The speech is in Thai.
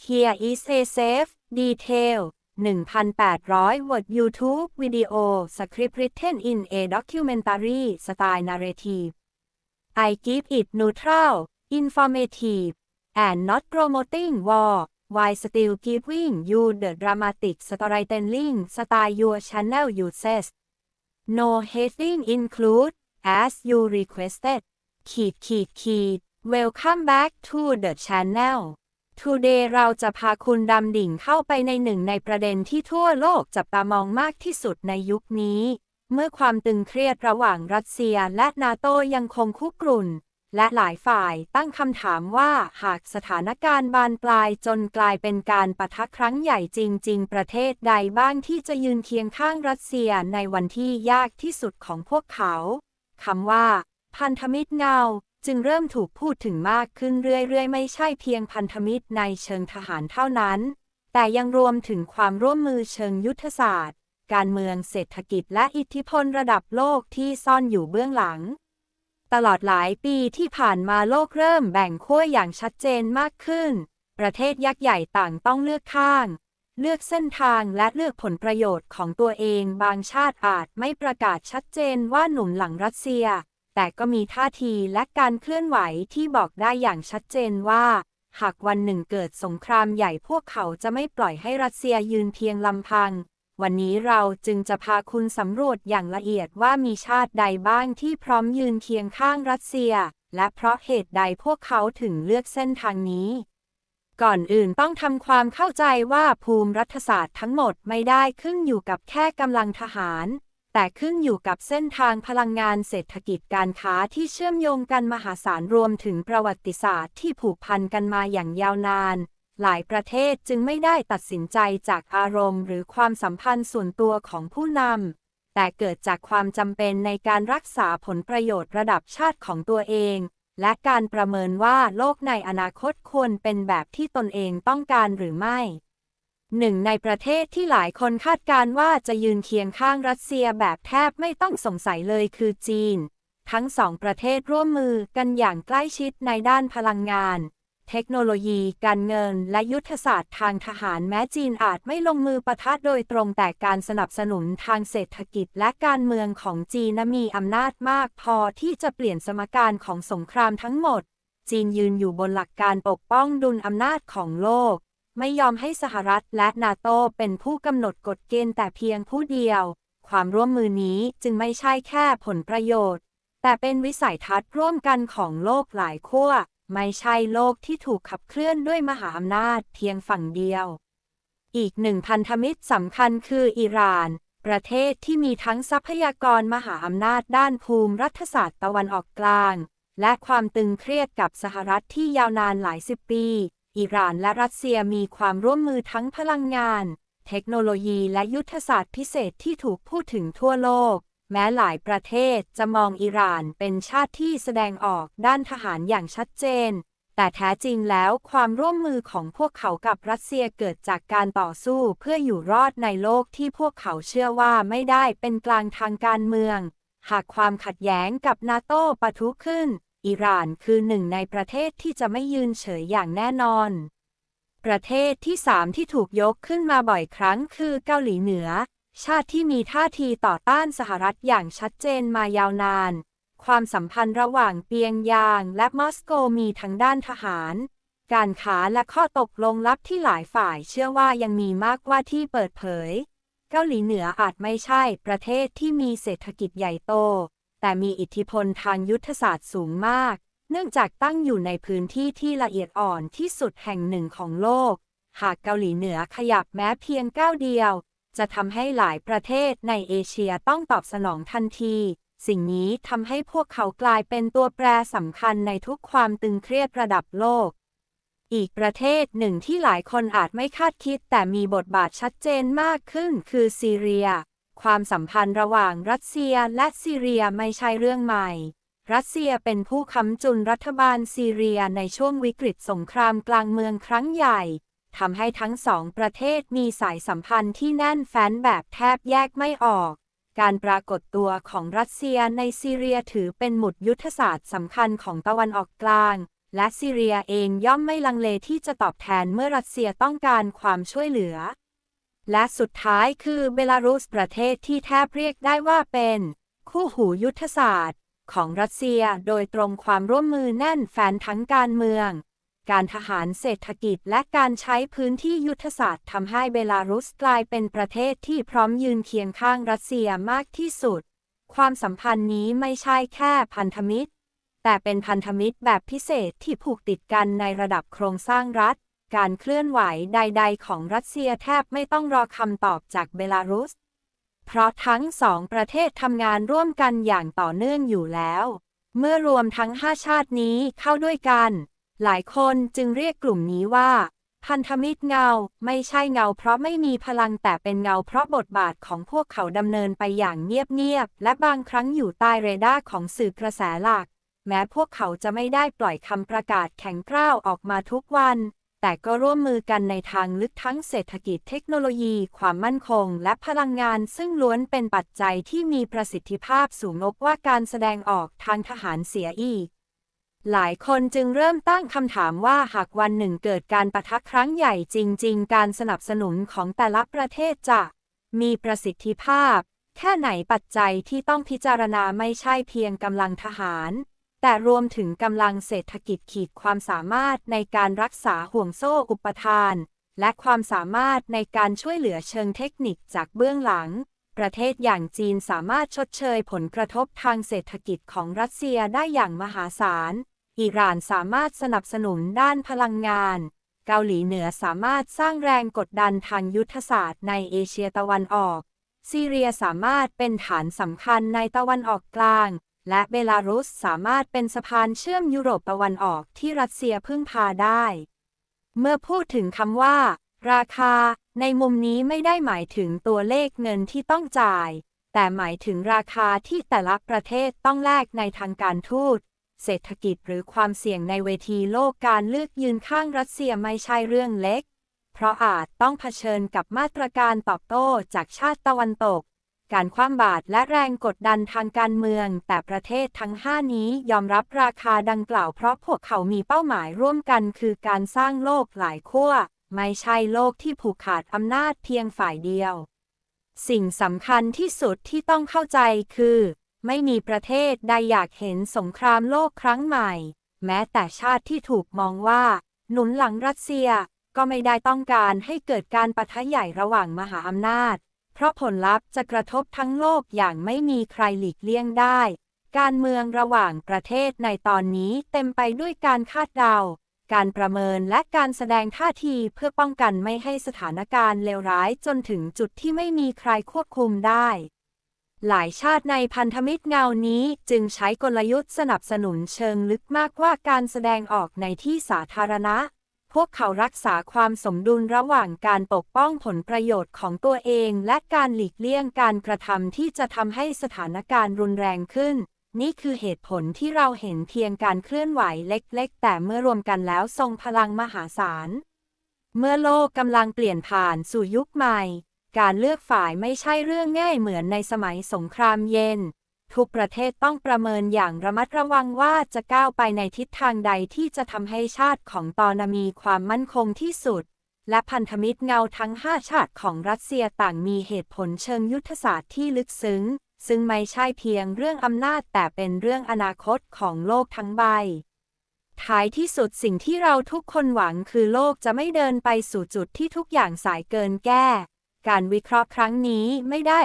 Here is a safe detail 1,800 word YouTube video script written in a documentary style narrative I give it neutral informative and not promoting war while still giving you the dramatic storytelling style your channel uses No heading include as you requested ขีดขีดขีด Welcome back to the channel Today เราจะพาคุณดำดิ่งเข้าไปในหนึ่งในประเด็นที่ทั่วโลกจับตามองมากที่สุดในยุคนี้ เมื่อความตึงเครียดระหว่างรัสเซียและนาโตยังคงคุกรุ่น และหลายฝ่ายตั้งคำถามว่าหากสถานการณ์บานปลายจนกลายเป็นการปะทะครั้งใหญ่จริง ๆ ประเทศใดบ้างที่จะยืนเคียงข้างรัสเซียในวันที่ยากที่สุดของพวกเขาคำว่า พันธมิตรเงา จึงเริ่มถูกพูดถึงมากขึ้นเรื่อยๆ ไม่ใช่เพียงพันธมิตรในเชิงทหารเท่านั้น แต่ยังรวมถึงความร่วมมือเชิงยุทธศาสตร์ การเมืองเศรษฐกิจและอิทธิพลระดับโลกที่ซ่อนอยู่เบื้องหลัง ตลอดหลายปีที่ผ่านมาโลกเริ่มแบ่งขั้วอย่างชัดเจนมากขึ้น ประเทศยักษ์ใหญ่ต่างต้องเลือกข้างเลือกเส้นทางและเลือกผลประโยชน์ของตัวเอง บางชาติอาจไม่ประกาศชัดเจนว่าหนุนหลังรัสเซีย แต่ก็มีท่าทีและการเคลื่อนไหวที่บอกได้อย่างชัดเจนว่า หากวันหนึ่งเกิดสงครามใหญ่พวกเขาจะไม่ปล่อยให้รัสเซียยืนเพียงลำพัง วันนี้เราจึงจะพาคุณสำรวจอย่างละเอียดว่ามีชาติใดบ้างที่พร้อมยืนเคียงข้างรัสเซีย และเพราะเหตุใดพวกเขาถึงเลือกเส้นทางนี้ก่อนอื่นต้องทำความเข้าใจว่าภูมิรัฐศาสตร์ทั้งหมดไม่ได้ขึ้นอยู่กับแค่กำลังทหาร แต่ขึ้นอยู่กับเส้นทางพลังงานเศรษฐกิจการค้าที่เชื่อมโยงกันมหาศาลรวมถึงประวัติศาสตร์ที่ผูกพันกันมาอย่างยาวนาน หลายประเทศจึงไม่ได้ตัดสินใจจากอารมณ์ หรือความสัมพันธ์ส่วนตัวของผู้นำ แต่เกิดจากความจำเป็นในการรักษาผลประโยชน์ระดับชาติของตัวเอง และการประเมินว่าโลกในอนาคตควรเป็นแบบที่ตนเองต้องการหรือไม่ หนึ่งในประเทศที่หลายคนคาดการณ์ว่าจะยืนเคียงข้างรัสเซียแบบแทบไม่ต้องสงสัยเลยคือจีน ทั้งสองประเทศร่วมมือกันอย่างใกล้ชิดในด้านพลังงาน เทคโนโลยี การเงิน และยุทธศาสตร์ทางทหารแม้จีนอาจไม่ลงมือปะทะโดยตรงแต่การสนับสนุนทางเศรษฐกิจและการเมืองของจีนมีอำนาจมากพอที่จะเปลี่ยนสมการของสงครามทั้งหมด จีนยืนอยู่บนหลักการปกป้องดุลอำนาจของโลก ไม่ยอมให้สหรัฐและนาโตเป็นผู้กำหนดกฎเกณฑ์แต่เพียงผู้เดียว ความร่วมมือนี้จึงไม่ใช่แค่ผลประโยชน์ แต่เป็นวิสัยทัศน์ร่วมกันของโลกหลายขั้ว ไม่ใช่โลกที่ถูกขับเคลื่อนด้วยมหาอำนาจเพียงฝั่งเดียว อีกหนึ่งพันธมิตรสำคัญคืออิหร่าน ประเทศที่มีทั้งทรัพยากรมหาอำนาจด้านภูมิรัฐศาสตร์ตะวันออกกลาง และความตึงเครียดกับสหรัฐที่ยาวนานหลายสิบปี อิหร่านและรัสเซียมีความร่วมมือทั้งพลังงาน เทคโนโลยีและยุทธศาสตร์พิเศษที่ถูกพูดถึงทั่วโลก แม้หลายประเทศจะมองอิหร่านเป็นชาติที่แสดงออกด้านทหารอย่างชัดเจน แต่แท้จริงแล้วความร่วมมือของพวกเขากับรัสเซียเกิดจากการต่อสู้เพื่ออยู่รอดในโลกที่พวกเขาเชื่อว่าไม่ได้เป็นกลางทางการเมือง หากความขัดแย้งกับนาโตปะทุขึ้น อิหร่านคือหนึ่งในประเทศที่จะไม่ยืนเฉยอย่างแน่นอน ประเทศที่สามที่ถูกยกขึ้นมาบ่อยครั้งคือเกาหลีเหนือ ชาติที่มีท่าทีต่อต้านสหรัฐอย่างชัดเจนมายาวนาน ความสัมพันธ์ระหว่างเปียงยางและมอสโกมีทั้งด้านทหาร การค้าและข้อตกลงลับที่หลายฝ่ายเชื่อว่ายังมีมากกว่าที่เปิดเผย เกาหลีเหนืออาจไม่ใช่ประเทศที่มีเศรษฐกิจใหญ่โต แต่มีอิทธิพลทางยุทธศาสตร์สูงมาก เนื่องจากตั้งอยู่ในพื้นที่ที่ละเอียดอ่อนที่สุดแห่งหนึ่งของโลก หากเกาหลีเหนือขยับแม้เพียงก้าวเดียว จะทำให้หลายประเทศในเอเชียต้องตอบสนองทันที สิ่งนี้ทำให้พวกเขากลายเป็นตัวแปรสำคัญในทุกความตึงเครียดระดับโลกอีกประเทศหนึ่งที่หลายคนอาจไม่คาดคิดแต่มีบทบาทชัดเจนมากขึ้นคือซีเรีย ความสัมพันธ์ระหว่างรัสเซียและซีเรียไม่ใช่เรื่องใหม่ รัสเซียเป็นผู้ค้ำจุนรัฐบาลซีเรียในช่วงวิกฤตสงครามกลางเมืองครั้งใหญ่ทำให้ทั้งสองประเทศมีสายสัมพันธ์ที่แน่นแฟ้นแบบแทบแยกไม่ออก การปรากฏตัวของรัสเซียในซีเรียถือเป็นหมุดยุทธศาสตร์สำคัญของตะวันออกกลาง และซีเรียเองย่อมไม่ลังเลที่จะตอบแทนเมื่อรัสเซียต้องการความช่วยเหลือ และสุดท้ายคือเบลารุสประเทศที่แทบเรียกได้ว่าเป็น คู่หูยุทธศาสตร์ ของรัสเซียโดยตรงความร่วมมือแน่นแฟนทั้งการเมือง การทหารเศรษฐกิจและการใช้พื้นที่ยุทธศาสตร์ทำให้เบลารุสกลายเป็นประเทศที่พร้อมยืนเคียงข้างรัสเซียมากที่สุด ความสัมพันธ์นี้ไม่ใช่แค่พันธมิตร แต่เป็นพันธมิตรแบบพิเศษที่ผูกติดกันในระดับโครงสร้างรัฐ การเคลื่อนไหวใด ๆ ของรัสเซียแทบไม่ต้องรอคำตอบจากเบลารุส เพราะทั้งสองประเทศทำงานร่วมกันอย่างต่อเนื่องอยู่แล้ว เมื่อรวมทั้งห้าชาตินี้เข้าด้วยกัน หลายคนจึงเรียกกลุ่มนี้ว่า พันธมิตรเงา ไม่ใช่เงา เพราะไม่มีพลังแต่เป็นเงาเพราะบทบาทของพวกเขาดำเนินไปอย่างเงียบ ๆ และบางครั้งอยู่ใต้เรดาร์ของสื่อกระแสหลัก แม้พวกเขาจะไม่ได้ปล่อยคำประกาศแข็งกร้าวออกมาทุกวัน แต่ก็ร่วมมือกันในทางลึกทั้งเศรษฐกิจเทคโนโลยี ความมั่นคง และพลังงานซึ่งล้วนเป็นปัจจัยที่มีประสิทธิภาพสูงนกว่าการแสดงออกทางทหารเสียอีก หลายคนจึงเริ่มตั้งคำถามว่าหากวันหนึ่งเกิดการประทะครั้งใหญ่จริง ๆ การสนับสนุนของแต่ละประเทศจะมีประสิทธิภาพ แค่ไหนปัจจัยที่ต้องพิจารณาไม่ใช่เพียงกำลังทหาร แต่รวมถึงกำลังเศรษฐกิจขีดความสามารถในการรักษาห่วงโซ่อุปทาน และความสามารถในการช่วยเหลือเชิงเทคนิคจากเบื้องหลัง ประเทศอย่างจีนสามารถชดเชยผลกระทบทางเศรษฐกิจของรัสเซียได้อย่างมหาศาล อิหร่านสามารถสนับสนุนด้านพลังงาน เกาหลีเหนือสามารถสร้างแรงกดดันทางยุทธศาสตร์ในเอเชียตะวันออก ซีเรียสามารถเป็นฐานสำคัญในตะวันออกกลาง และเบลารุสสามารถเป็นสะพานเชื่อมยุโรปตะวันออกที่รัสเซียพึ่งพาได้ เมื่อพูดถึงคำว่า ราคา ในมุมนี้ไม่ได้หมายถึงตัวเลขเงินที่ต้องจ่าย แต่หมายถึงราคาที่แต่ละประเทศต้องแลกในทางการทูต เศรษฐกิจหรือความเสี่ยงในเวทีโลกการเลือกยืนข้างรัสเซียไม่ใช่เรื่องเล็ก เพราะอาจต้องเผชิญกับมาตรการตอบโต้จากชาติตะวันตก การคว่ำบาตรและแรงกดดันทางการเมือง แต่ประเทศทั้งห้านี้ยอมรับราคาดังกล่าวเพราะพวกเขามีเป้าหมายร่วมกันคือการสร้างโลกหลายขั้ว ไม่ใช่โลกที่ผูกขาดอำนาจเพียงฝ่ายเดียว สิ่งสำคัญที่สุดที่ต้องเข้าใจคือ ไม่มีประเทศใดอยากเห็นสงครามโลกครั้งใหม่ แม้แต่ชาติที่ถูกมองว่า หนุนหลังรัสเซียก็ไม่ได้ต้องการให้เกิดการปะทะใหญ่ระหว่างมหาอำนาจ เพราะผลลัพธ์จะกระทบทั้งโลกอย่างไม่มีใครหลีกเลี่ยงได้ การเมืองระหว่างประเทศในตอนนี้เต็มไปด้วยการคาดเดา การประเมินและการแสดงท่าทีเพื่อป้องกันไม่ให้สถานการณ์เลวร้ายจนถึงจุดที่ไม่มีใครควบคุมได้หลายชาติในพันธมิตรเงานี้จึงใช้กลยุทธ์สนับสนุนเชิงลึกมากกว่าการแสดงออกในที่สาธารณะ พวกเขารักษาความสมดุลระหว่างการปกป้องผลประโยชน์ของตัวเอง และการหลีกเลี่ยงการกระทำที่จะทำให้สถานการณ์รุนแรงขึ้น นี่คือเหตุผลที่เราเห็นเพียงการเคลื่อนไหวเล็ก ๆ แต่เมื่อรวมกันแล้วทรงพลังมหาศาล เมื่อโลกกำลังเปลี่ยนผ่านสู่ยุคใหม่ การเลือกฝ่ายไม่ใช่เรื่องง่ายเหมือนในสมัยสงครามเย็น ทุกประเทศต้องประเมินอย่างระมัดระวังว่าจะก้าวไปในทิศทางใดที่จะทำให้ชาติของตอนมีความมั่นคงที่สุด และพันธมิตรเงาทั้งห้าชาติของรัสเซียต่างมีเหตุผลเชิงยุทธศาสตร์ที่ลึกซึ้ง ซึ่งไม่ใช่เพียงเรื่องอำนาจแต่เป็นเรื่องอนาคตของโลกทั้งใบท้ายที่สุดสิ่งที่เราทุกคนหวังคือโลกจะไม่เดินไปสู่จุดที่ทุกอย่างสายเกินแก้ การวิเคราะห์ครั้งนี้ไม่ได้